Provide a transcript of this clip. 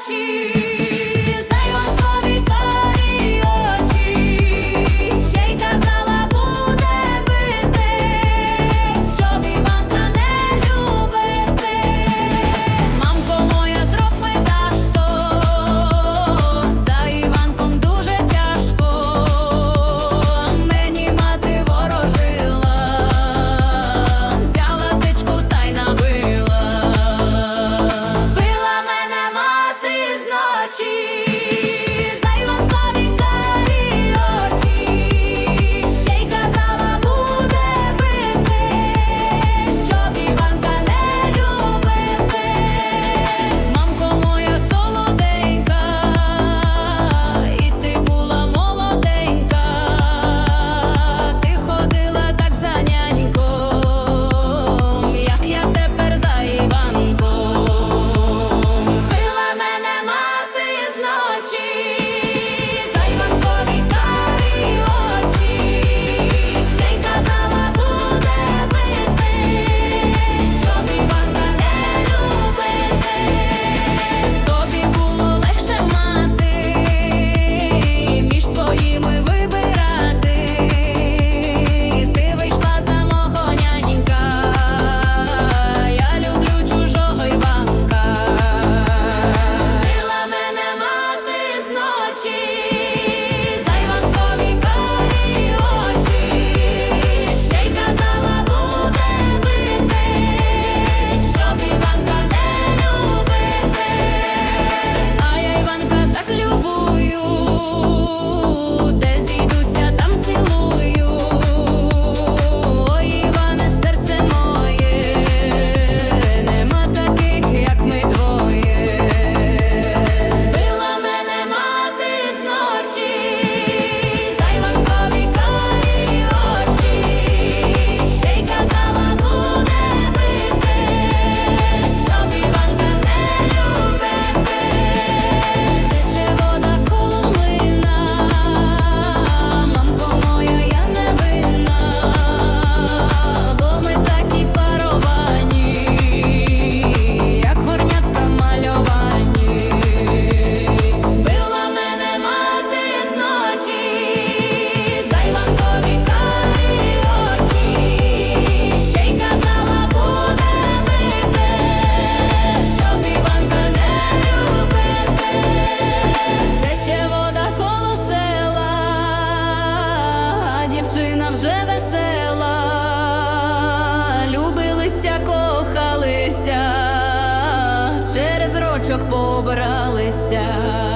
achieve. дівчина вже весела, любилися, кохалися, через рочок побралися.